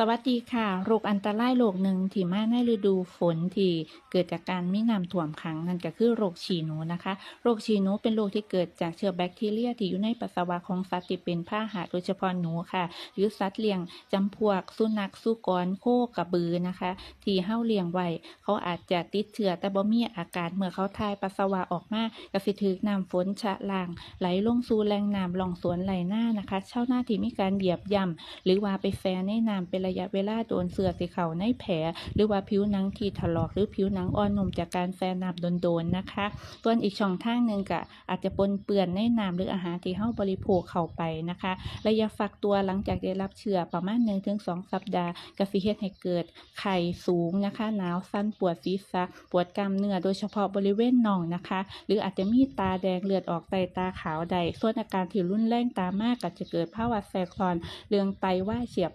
สวัสดีค่ะ โรคอันตรายโรคหนึ่งที่มาในฤดูฝนที่เกิดจากการมีน้ำท่วมขังนั่นก็คือโรคฉี่หนูนะคะ โรคฉี่หนูเป็นโรคที่เกิดจากเชื้อแบคทีเรียที่อยู่ในปัสสาวะของสัตว์ที่เป็นพาหะโดยเฉพาะหนูค่ะ หรือสัตว์เลี้ยงจำพวกสุนัขสุกรโคกระบือนะคะ ที่เฮาเลี้ยงไว้เขาอาจจะติดเชื้อแต่บ่มีอาการเมื่อเขาทายปัสสาวะออกมาก็สิถูกน้ำฝนชะล้าง ไหลลงสู่แหล่งน้ำหลองสวนไหลหน้านะคะ เช่าวนาที่มีการเหยียบย่ำหรือว่าไปแฟในน้ำเป็นระยะเวลาโดนเสือสิเขาในแผล หรือว่าผิวหนังที่ถลอกหรือผิวหนังอ่อนนุ่มจากการแฟน้ำโดนๆนะคะ ส่วนอีกช่องทางหนึ่งก็อาจจะปนเปื้อนในน้ำหรืออาหารที่เฮาบริโภคเข้าไปนะคะระยะฟักตัวหลังจากได้รับเชื้อประมาณ1-2สัปดาห์ก็สิเฮ็ดให้เกิดไข้สูงนะคะ หนาวสั่นปวดศีรษะปวดกล้ามเนื้อโดยเฉพาะบริเวณน่องนะคะ หรืออาจจะมีตาแดงเลือดออกใต้ตาขาวใดส่วนอาการที่รุนแรงตามมากก็จะเกิดภาวะแทรกซ้อนเรื่องไตว่าเฉียบ